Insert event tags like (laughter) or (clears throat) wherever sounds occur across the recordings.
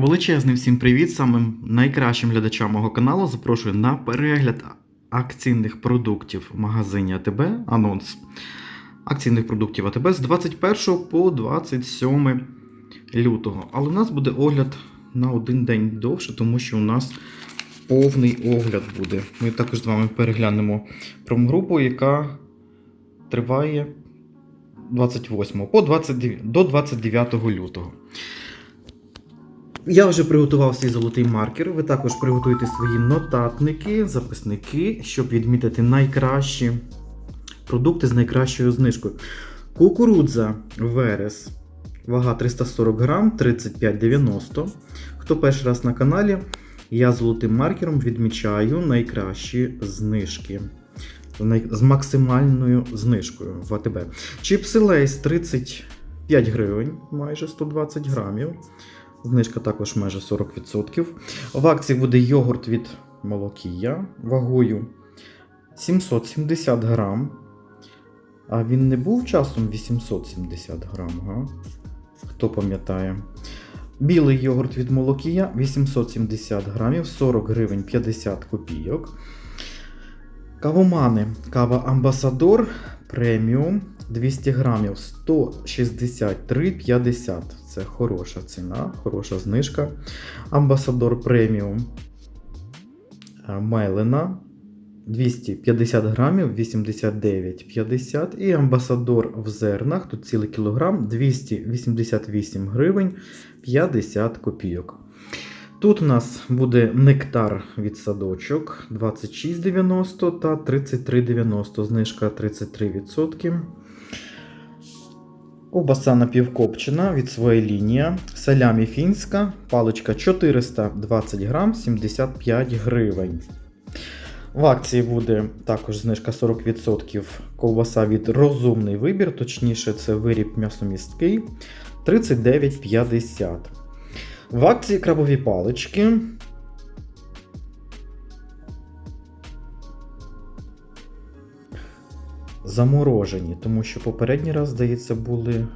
Величезний всім привіт! Самим найкращим глядачам мого каналу запрошую на перегляд акційних продуктів в магазині АТБ. Анонс акційних продуктів АТБ з 21 по 27 лютого. Але у нас буде огляд на один день довше, тому що у нас повний огляд буде. Ми також з вами переглянемо промгрупу, яка триває 28 по 29, до 29 лютого. Я вже приготував свій золотий маркер. Ви також приготуйте свої нотатники, записники, щоб відмітити найкращі продукти з найкращою знижкою. Кукурудза Верес. Вага 340 грам, 35,90. Хто перший раз на каналі, я золотим маркером відмічаю найкращі знижки. З максимальною знижкою в АТБ. Чіпси Лейс 35 гривень, майже 120 грамів. Знижка також майже 40%. В акції буде йогурт від Молокія вагою 770 грам. А він не був часом 870 грам, га? Хто пам'ятає? Білий йогурт від Молокія 870 грамів, 40 гривень 50 копійок. Кавомани. Кава Амбасадор преміум 200 грамів 163,50. Це хороша ціна, хороша знижка. Амбасадор преміум е, Мелена 250 грамів 89,50. І амбасадор в зернах, тут цілий кілограм 288 гривень 50 копійок. Тут у нас буде нектар від садочок 26,90 та 33,90, знижка 33%. Ковбаса напівкопчена від своєї лінії. Салямі фінська, паличка 420 грам, 75 гривень. В акції буде також знижка 40% ковбаса від розумний вибір, точніше, це виріб м'ясомісткий 39,50. В акції крабові палички. Заморожені, тому що попередній раз, здається, були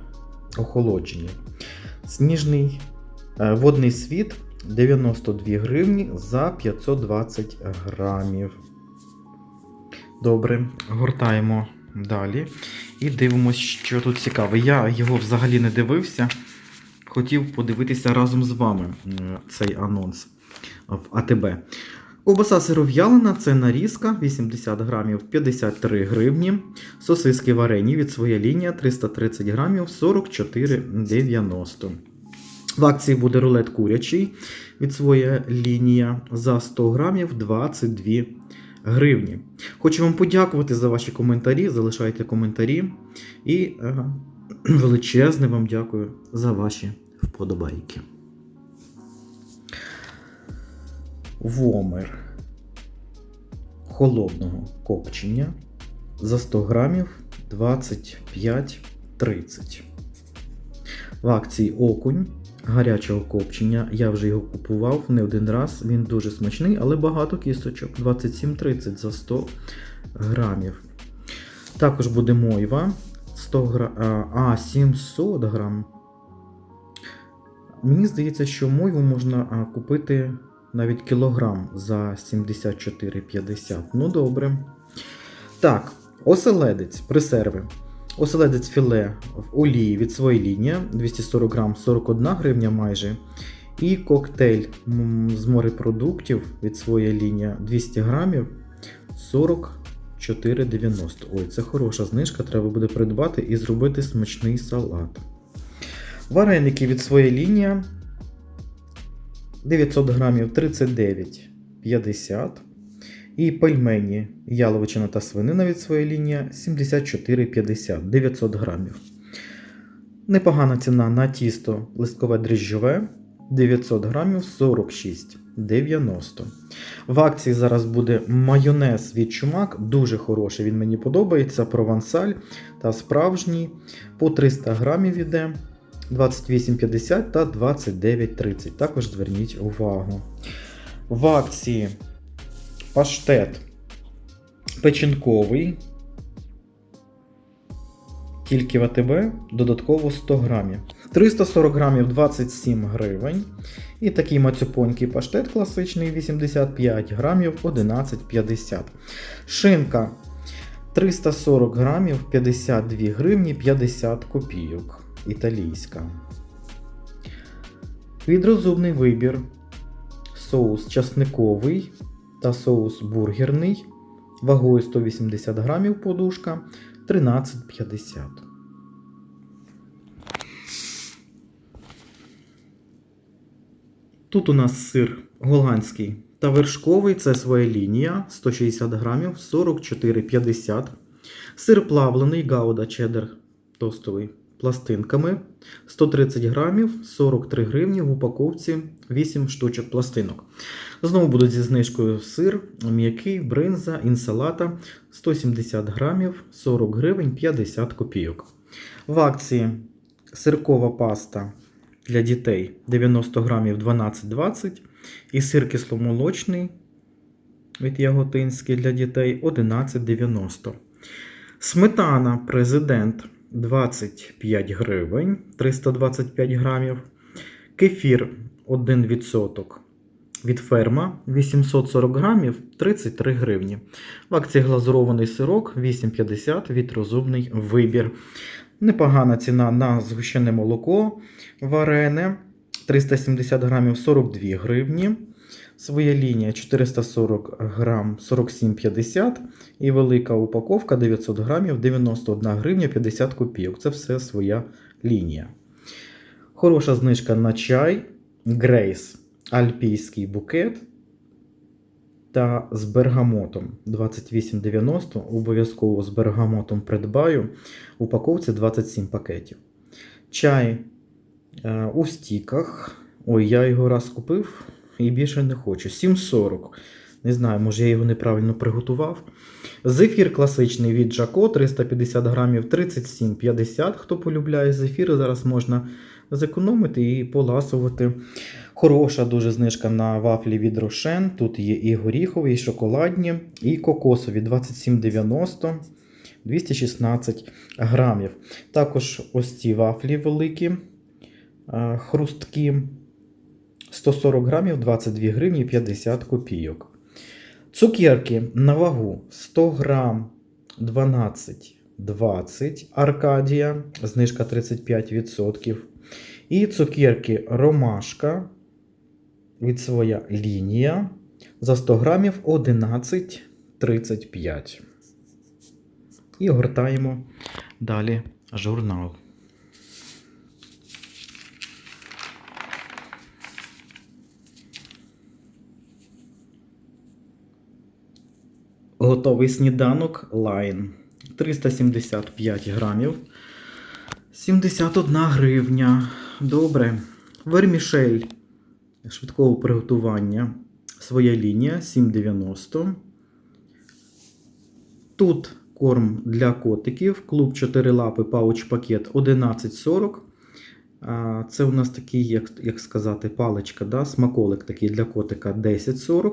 охолоджені. Сніжний е, водний світ 92 гривні за 520 грамів. Добре, гортаємо далі і дивимося, що тут цікаве. Я його взагалі не дивився. Хотів подивитися разом з вами е, цей анонс в АТБ. Ковбаса сиров'ялина це нарізка 80 грамів 53 гривні. Сосиски варені від своя лінія 330 грамів 44,90. В акції буде рулет курячий від своя лінія за 100 грамів 22 гривні. Хочу вам подякувати за ваші коментарі. Залишайте коментарі. І е, (clears throat) величезне вам дякую за ваші вподобайки. Вомер холодного копчення за 100 грамів 25,30. В акції окунь гарячого копчення. Я вже його купував не один раз. Він дуже смачний, але багато кісточок. 27,30 за 100 грамів. Також буде мойва 100 гра... а, 700 грам. Мені здається, що мойву можна купити навіть кілограм за 74,50. Ну, добре. Так, оселедець, пресерви. Оселедець філе в олії від своєї лінії 240 грам 41 гривня майже. І коктейль з морепродуктів від своєї лінії 200 грамів 44,90. Ой, це хороша знижка, треба буде придбати і зробити смачний салат. Вареники від своєї лінії 900 грамів 39,50. І пельмені яловичина та свинина від своєї лінії 74,50 900 грамів. Непогана ціна на тісто листкове дріжджове 900 грамів 46,90. В акції зараз буде майонез від чумак, дуже хороший, він мені подобається. Провансаль та справжній по 300 грамів іде 28,50 та 29,30. Також зверніть увагу. В акції паштет печінковий. Тільки в АТБ додатково 100 грамів. 340 грамів 27 гривень. І такий мацюпонький паштет класичний 85 грамів 11,50. Шинка 340 грамів 52 гривні 50 копійок. Італійська. Відрозумний вибір. Соус часниковий та соус бургерний. Вагою 180 грамів подушка 13,50. Тут у нас сир голландський та вершковий, це своя лінія 160 грамів 44,50. Сир плавлений гауда чеддер тостовий пластинками 130 грамів 43 гривні в упаковці 8 штучок пластинок. Знову будуть зі знижкою сир, м'який, бринза, інсалата 170 грамів 40 гривень 50 копійок. В акції сиркова паста для дітей 90 грамів 12,20 і сир кисломолочний від Яготинський для дітей 11,90. Сметана президент 25 гривень 325 грамів. Кефір 1% від ферма 840 грамів 33 гривні. В акції глазурований сирок 8,50 від розумний вибір. Непогана ціна на згущене молоко варене 370 грамів 42 гривні. Своя лінія 440 грам 47,50 і велика упаковка 900 грамів 91 гривня 50 копійок. Це все своя лінія. Хороша знижка на чай Грейс Альпійський букет та з бергамотом 28,90. Обов'язково з бергамотом придбаю. Упаковці 27 пакетів. Чай е, у стіках. Ой, я його раз купив і більше не хочу. 7,40. Не знаю, може я його неправильно приготував. Зефір класичний від Жако 350 грамів 37,50. Хто полюбляє зефір, зараз можна зекономити і поласувати. Хороша дуже знижка на вафлі від Рошен. Тут є і горіхові, і шоколадні, і кокосові 27,90. 216 грамів. Також ось ці вафлі великі, а, хрусткі 140 грамів 22 гривні 50 копійок. Цукерки на вагу 100 грам 12,20 Аркадія, знижка 35%. І цукерки Ромашка від своя лінія за 100 грамів 11,35. І гортаємо далі журнал. Готовий сніданок Line 375 грамів. 71 гривня. Добре. Вермішель швидкого приготування. Своя лінія 7,90. Тут корм для котиків. Клуб 4 лапи пауч пакет 11,40. Це у нас такий, як, як сказати, паличка, да? смаколик такий для котика 10,40.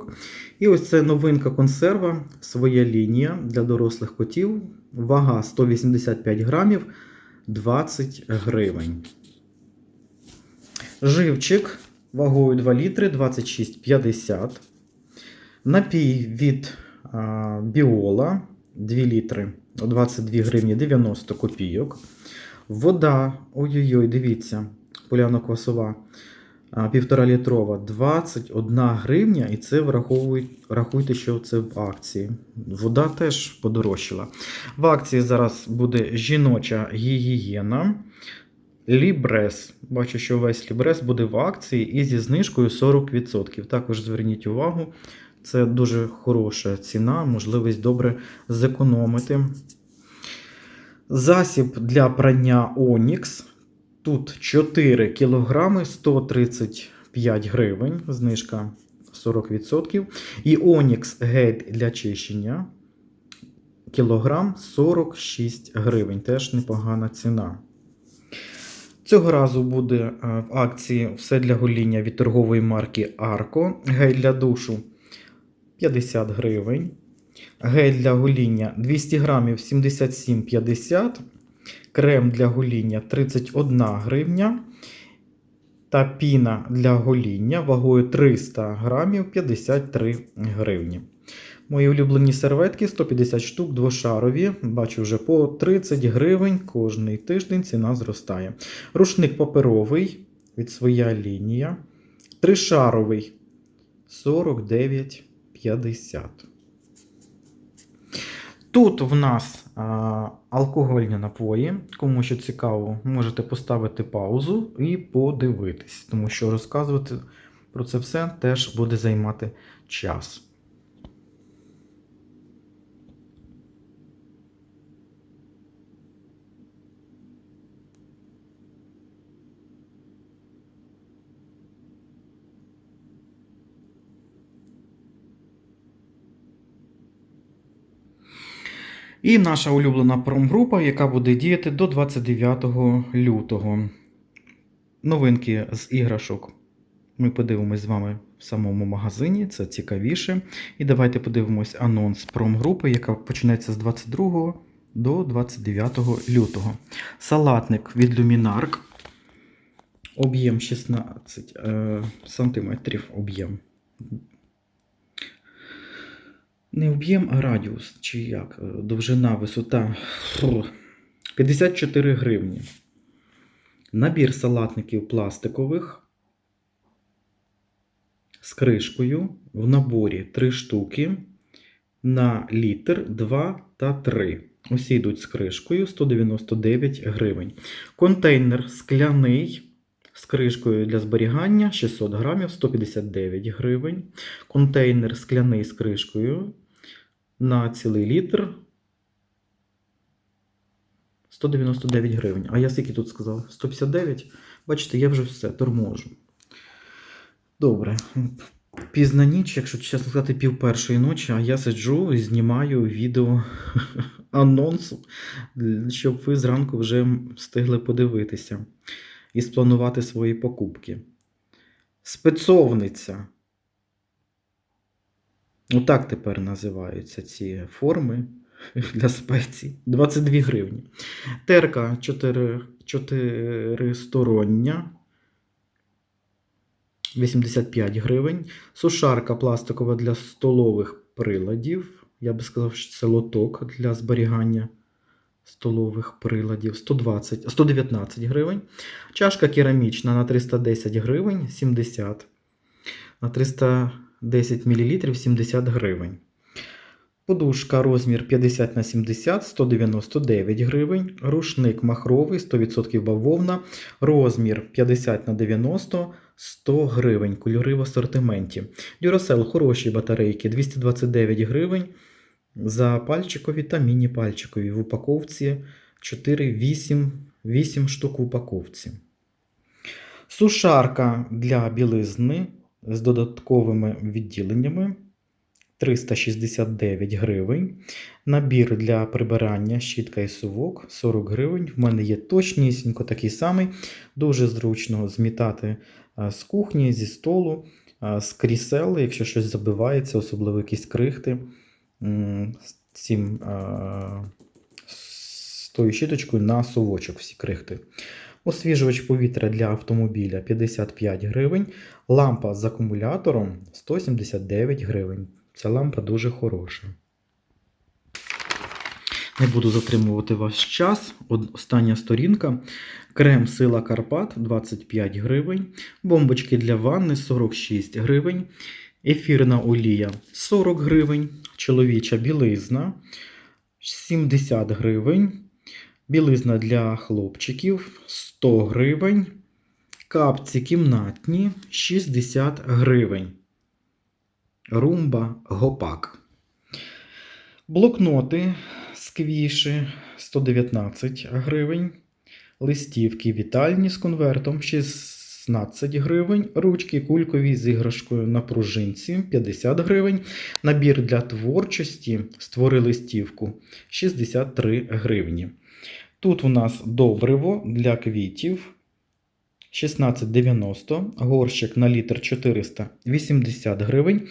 І ось це новинка консерва, своя лінія для дорослих котів. Вага 185 грамів 20 гривень. Живчик вагою 2 літри 26,50. Напій від а, Біола 2 літри 22 гривні 90 копійок. Вода, ой-ой-ой, дивіться, поляно-квасова, а, півтора літрова, 21 гривня, і це враховують, рахуйте, що це в акції. Вода теж подорожчала. В акції зараз буде жіноча гігієна. Лібрес. Бачу, що весь Лібрес буде в акції і зі знижкою 40%. Також зверніть увагу, це дуже хороша ціна, можливість добре зекономити. Засіб для прання Онікс. Тут 4 кг 135 гривень, знижка 40%. І Онікс гель для чищення. Кілограм 46 гривень. Теж непогана ціна. Цього разу буде е, в акції все для гоління від торгової марки Арко. Гель для душу 50 гривень. Гель для гоління 200 грамів 77,50. крем для гоління 31 гривня. Та піна для гоління вагою 300 грамів 53 гривні. Мої улюблені серветки 150 штук, двошарові. Бачу вже по 30 гривень кожний тиждень ціна зростає. Рушник паперовий від своя лінія. Тришаровий 49,50. Тут в нас а, алкогольні напої. Кому що цікаво, можете поставити паузу і подивитись, тому що розказувати про це все теж буде займати час. І наша улюблена промгрупа, яка буде діяти до 29 лютого. Новинки з іграшок. Ми подивимось з вами в самому магазині, це цікавіше. І давайте подивимось анонс промгрупи, яка почнеться з 22 до 29 лютого. Салатник від Luminark. Об'єм 16 е, сантиметрів. Об'єм. Не об'єм, а радіус, чи як? Е, Довжина, висота. 54 гривні. Набір салатників пластикових з кришкою. В наборі 3 штуки на літр 2 та 3. Усі йдуть з кришкою 199 гривень. Контейнер скляний з кришкою для зберігання 600 грамів 159 гривень. Контейнер скляний з кришкою на цілий літр 199 гривень. А я скільки тут сказав? 159? Бачите, я вже все торможу. Добре. Пізна ніч, якщо чесно сказати, пів першої ночі, а я сиджу і знімаю відео (laughs) анонсу, щоб ви зранку вже встигли подивитися і спланувати свої покупки. Спецовниця. Отак тепер називаються ці форми для спецій. 22 гривні. Терка 4, 4стороння. 85 гривень. Сушарка пластикова для столових приладів. Я би сказав, що це лоток для зберігання столових приладів 120, 119 гривень. Чашка керамічна на 310 гривень 70. На 310 мл 70 гривень. Подушка розмір 50 на 70 199 гривень. Рушник махровий 100% бавовна. Розмір 50 на 90 100 гривень. Кольори в асортименті. Duracell хороші батарейки 229 гривень. За пальчикові та міні-пальчикові в упаковці 4, 8, 8 штук в упаковці. Сушарка для білизни з додатковими відділеннями 369 гривень. Набір для прибирання щітка і сувок 40 гривень. В мене є точнісінько такий самий. Дуже зручно змітати з кухні, зі столу, з крісел, якщо щось забивається, особливо якісь крихти. Цим, з тою щіточкою на совочок всі крихти. Освіжувач повітря для автомобіля 55 гривень. Лампа з акумулятором 179 гривень. Ця лампа дуже хороша. Не буду затримувати ваш час. Остання сторінка. Крем Сила Карпат 25 гривень. Бомбочки для ванни 46 гривень. Ефірна олія 40 гривень. Чоловіча білизна 70 гривень. Білизна для хлопчиків 100 гривень. Капці кімнатні 60 гривень. Румба Гопак. Блокноти сквіші 119 гривень. Листівки вітальні з конвертом 16 гривень. Ручки кулькові з іграшкою на пружинці 50 гривень. Набір для творчості створи листівку 63 гривні. Тут у нас добриво для квітів 16,90, горщик на літр 480 гривень.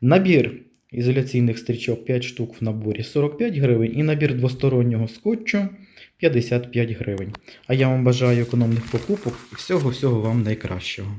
Набір ізоляційних стрічок 5 штук в наборі 45 гривень. І набір двостороннього скотчу 55 гривень. А я вам бажаю економних покупок і всього-всього вам найкращого.